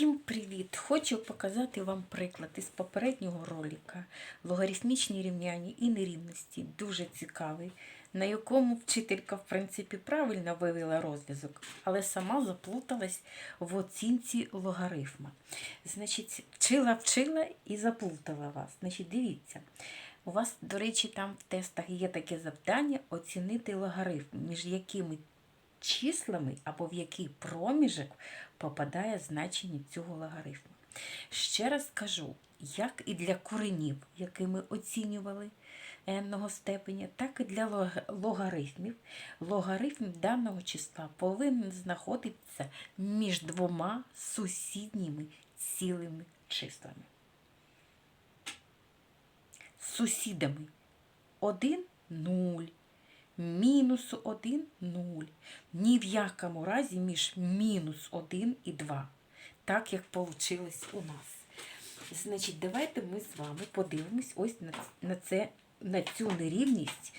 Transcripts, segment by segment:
Всім привіт! Хочу показати вам приклад із попереднього ролика логарифмічні рівняння і нерівності. Дуже цікавий, на якому вчителька, в принципі, правильно вивела розв'язок, але сама заплуталась в оцінці логарифма. Значить, вчила, вчила і заплутала вас. Значить, дивіться. У вас, до речі, там в тестах є таке завдання оцінити логарифм, між якими числами або в який проміжок попадає значення цього логарифму. Ще раз скажу, як і для коренів, які ми оцінювали n степеня, так і для логарифмів. Логарифм даного числа повинен знаходитися між двома сусідніми цілими числами. Сусідами 1 0, мінус 1 0. Ні в якому разі між мінус 1 і 2. Так як вийшло у нас. Значить, давайте ми з вами подивимось ось на, це, на цю нерівність,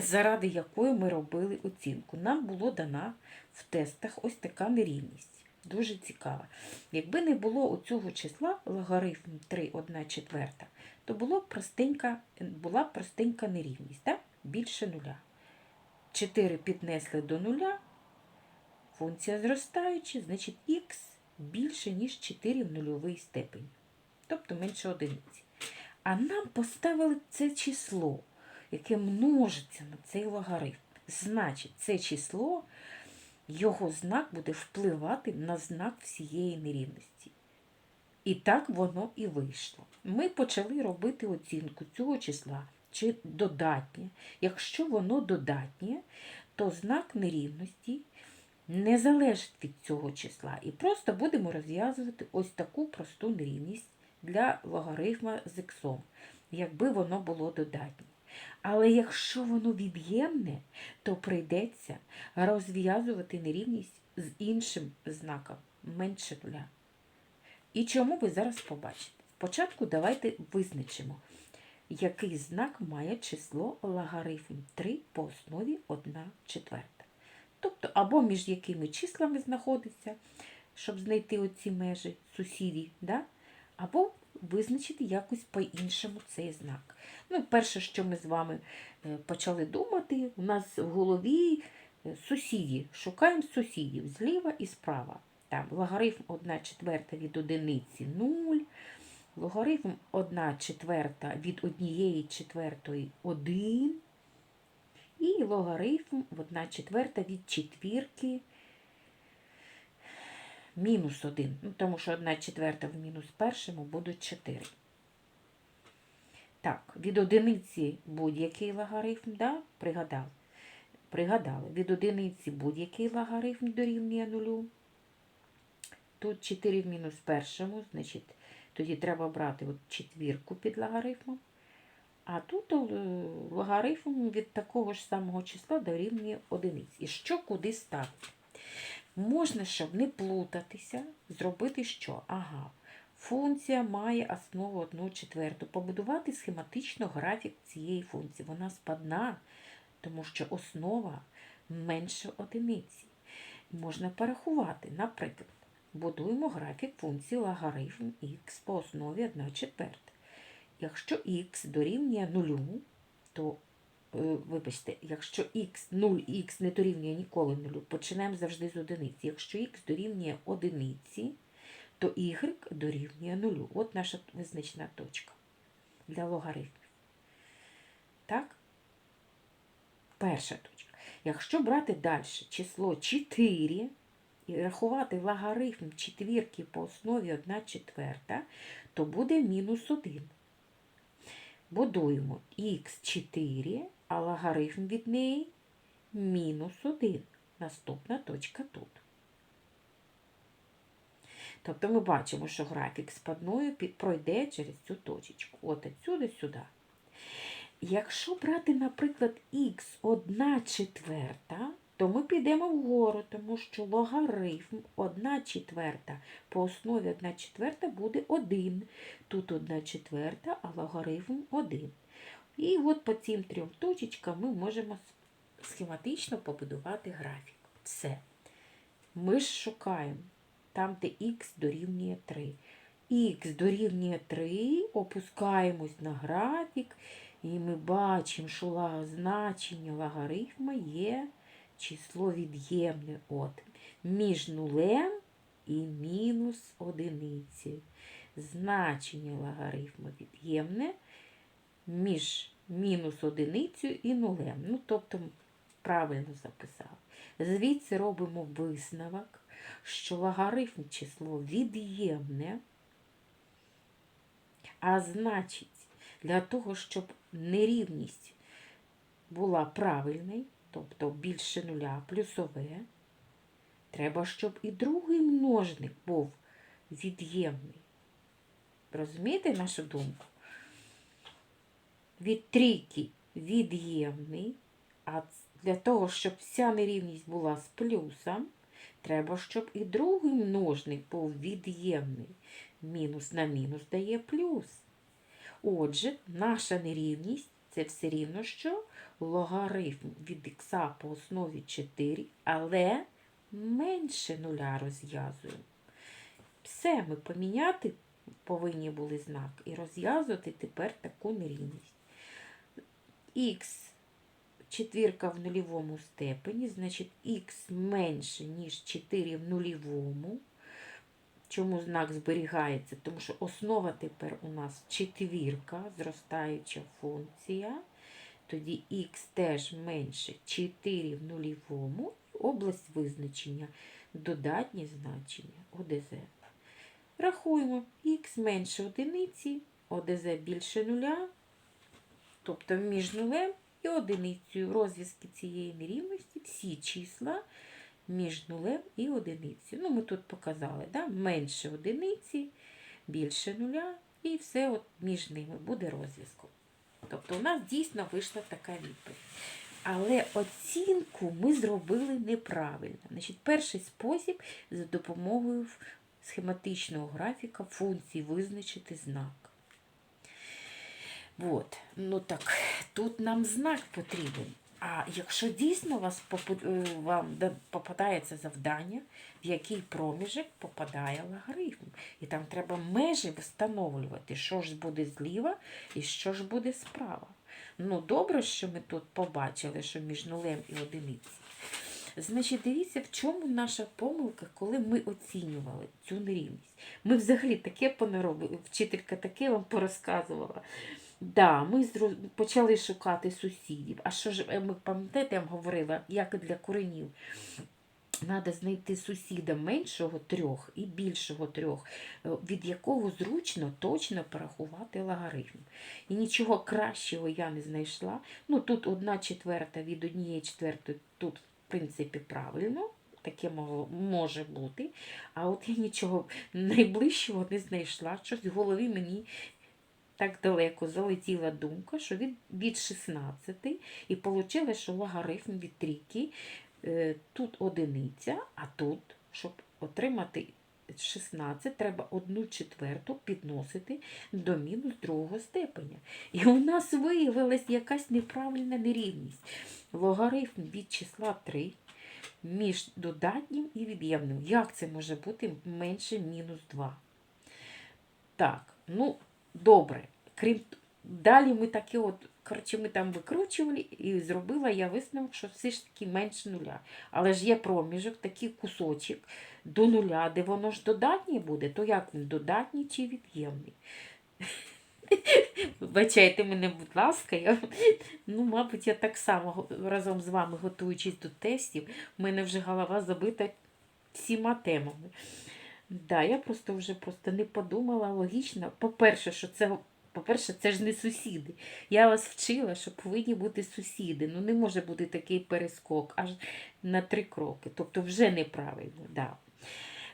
заради якої ми робили оцінку. Нам було дана в тестах ось така нерівність. Дуже цікава. Якби не було у цього числа логарифм 3, 1 четверта, то було простенька, була простенька нерівність, так? Більше нуля. 4 піднесли до нуля, функція зростаюча, значить х більше, ніж 4 в нульовий степені, тобто менше одиниці. А нам поставили це число, яке множиться на цей логарифм. Значить, це число, його знак буде впливати на знак всієї нерівності. І так воно і вийшло. Ми почали робити оцінку цього числа чи додатнє. Якщо воно додатнє, то знак нерівності не залежить від цього числа. І просто будемо розв'язувати ось таку просту нерівність для логарифма з іксом, якби воно було додатнє. Але якщо воно від'ємне, то прийдеться розв'язувати нерівність з іншим знаком менше нуля. І чому ви зараз побачите? Спочатку давайте визначимо, який знак має число логарифм 3 по основі 1 четверта. Тобто, або між якими числами знаходиться, щоб знайти оці межі сусідів, да? або визначити якось по-іншому цей знак. Ну, перше, що ми з вами е, почали думати, у нас в голові е, сусіді. Шукаємо сусідів зліва і справа. Там логарифм 1 четверта від одиниці 0, логарифм 1 четверта від однієї четвертої 1, і логарифм 1 четверта від четвірки мінус 1. Ну, тому що 1 четверта в мінус першому будуть 4. Так, від одиниці будь-який логарифм, да? пригадали. Пригадали, від одиниці будь-який логарифм дорівнює нулю. Тут 4 в мінус першому, значить, тоді треба брати от четвірку під логарифмом. А тут е, логарифм від такого ж самого числа дорівнює одиниць. І що куди ставити? Можна, щоб не плутатися, зробити що? Ага, функція має основу 1 четверту. Побудувати схематично графік цієї функції. Вона спадна, тому що основа менше одиниці. Можна порахувати, наприклад, будуємо графік функції логарифм х по основі 1 четверта. Якщо х дорівнює нулю, то, е, вибачте, якщо х 0 х не дорівнює ніколи нулю, починаємо завжди з одиниці. Якщо х дорівнює одиниці, то y дорівнює нулю. От наша визначна точка для логарифмів. Так? Перша точка. Якщо брати далі число 4 і рахувати логарифм четвірки по основі 1 четверта, то буде мінус 1. Будуємо х4, а логарифм від неї мінус 1. Наступна точка тут. Тобто ми бачимо, що графік спадною пройде через цю точечку. От отсюди сюди. Якщо брати, наприклад, х 1 четверта, то ми підемо вгору, тому що логарифм 1 четверта по основі 1 четверта буде 1. Тут 1 четверта, а логарифм 1. І от по цим трьом точечкам ми можемо схематично побудувати графік. Все. Ми ж шукаємо там, де х дорівнює 3. Х дорівнює 3, опускаємось на графік, і ми бачимо, що значення логарифма є число від'ємне от між нулем і мінус одиницею. Значення логарифму від'ємне між мінус одиницею і нулем. Ну, тобто, правильно записав. Звідси робимо висновок, що логарифм число від'ємне, а значить, для того, щоб нерівність була правильною, тобто більше нуля плюсове, треба, щоб і другий множник був від'ємний. Розумієте нашу думку? Від трійки від'ємний, а для того, щоб вся нерівність була з плюсом, треба, щоб і другий множник був від'ємний. Мінус на мінус дає плюс. Отже, наша нерівність це все рівно, що логарифм від х по основі 4, але менше нуля розв'язуємо. Все, ми поміняти повинні були знак і розв'язувати тепер таку нерівність. Х четвірка в нульовому степені, значить х менше, ніж 4 в нульовому. Чому знак зберігається? Тому що основа тепер у нас четвірка, зростаюча функція. Тоді х теж менше 4 в нульовому. Область визначення додатнє значення ОДЗ. Рахуємо х менше одиниці, ОДЗ більше нуля, тобто між нулем і одиницею розв'язки цієї нерівності всі числа між нулем і одиницею. Ну, ми тут показали, да? менше одиниці, більше нуля, і все от між ними буде розв'язком. Тобто у нас дійсно вийшла така відповідь. Але оцінку ми зробили неправильно. Значить, перший спосіб за допомогою схематичного графіка функції визначити знак. От. Ну так, тут нам знак потрібен. А якщо дійсно вас е, вам попадається завдання, в який проміжок попадає логарифм. І там треба межі встановлювати, що ж буде зліва і що ж буде справа. Ну, добре, що ми тут побачили, що між нулем і одиницею. Значить, дивіться, в чому наша помилка, коли ми оцінювали цю нерівність. Ми взагалі таке понаробили, вчителька таке вам порозказувала. Да, ми почали шукати сусідів. А що ж, е, ми пам'ятаєте, я вам говорила, як і для коренів. Треба знайти сусіда меншого трьох і більшого трьох, е, від якого зручно точно порахувати логарифм. І нічого кращого я не знайшла. Ну, тут одна четверта від однієї четвертої, тут, в принципі, правильно. Таке може бути. А от я нічого найближчого не знайшла. Щось в голові мені так далеко залетіла думка, що від, від 16 і вийшло, що логарифм від трійки е, тут одиниця, а тут, щоб отримати 16, треба одну четверту підносити до мінус другого степеня. І у нас виявилась якась неправильна нерівність. Логарифм від числа 3 між додатнім і від'ємним. Як це може бути менше мінус 2? Так, ну, добре. Крім далі ми таке от, коротше, ми там викручували і зробила я висновок, що все ж таки менше нуля. Але ж є проміжок, такий кусочок до нуля, де воно ж додатнє буде, то як він додатній чи від'ємний? Вибачайте мене, будь ласка, я, ну, мабуть, я так само разом з вами, готуючись до тестів, в мене вже голова забита всіма темами. Да, я просто вже просто не подумала логічно. По-перше, що це, по-перше, це ж не сусіди. Я вас вчила, що повинні бути сусіди. Ну не може бути такий перескок аж на три кроки. Тобто вже неправильно. Да.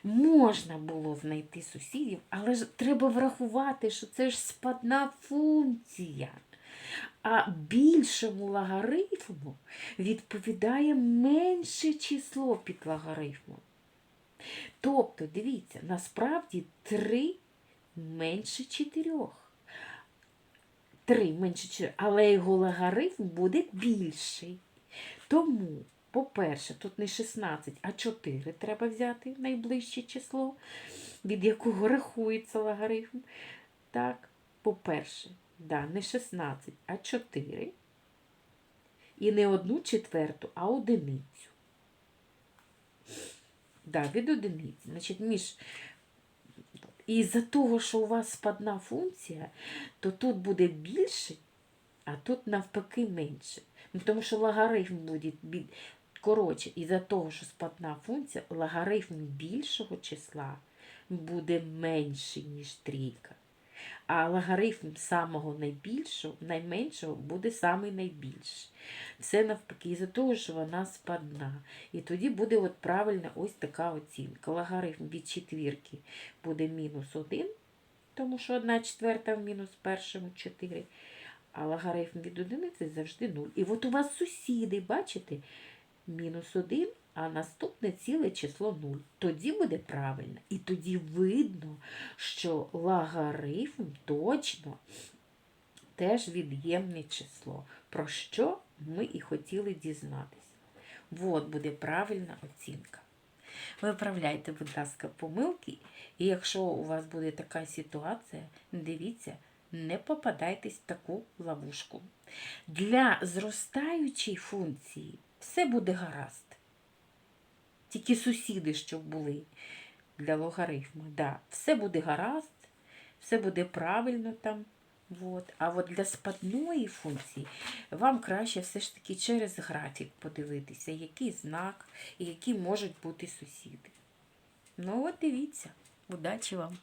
Можна було знайти сусідів, але ж треба врахувати, що це ж спадна функція. А більшому логарифму відповідає менше число під логарифмом. Тобто, дивіться, насправді 3 менше 4. 3 менше 4, але його логарифм буде більший. Тому По-перше, тут не 16, а 4 треба взяти найближче число, від якого рахується логарифм. Так, по-перше, да, не 16, а 4. І не одну четверту, а одиницю. Да, від одиниці. Значить, між... І за того, що у вас спадна функція, то тут буде більше, а тут навпаки менше. Ну, тому що логарифм буде коротше, і за того, що спадна функція, логарифм більшого числа буде менший, ніж трійка. А логарифм самого найбільшого, найменшого буде самий найбільший. Це навпаки, із-за того, що вона спадна. І тоді буде от правильна ось така оцінка. Логарифм від четвірки буде мінус 1, тому що 1 четверта в мінус першому 4. А логарифм від одиниці завжди 0. І от у вас сусіди, бачите, мінус 1, а наступне ціле число 0. Тоді буде правильно. І тоді видно, що логарифм точно теж від'ємне число, про що ми і хотіли дізнатися. От буде правильна оцінка. Виправляйте, будь ласка, помилки, і якщо у вас буде така ситуація, дивіться, не попадайтесь в таку ловушку. Для зростаючої функції все буде гаразд. Тільки сусіди, щоб були для логарифму, да, все буде гаразд, все буде правильно там. От. А от для спадної функції вам краще все ж таки через графік подивитися, який знак і які можуть бути сусіди. Ну от дивіться. Удачі вам!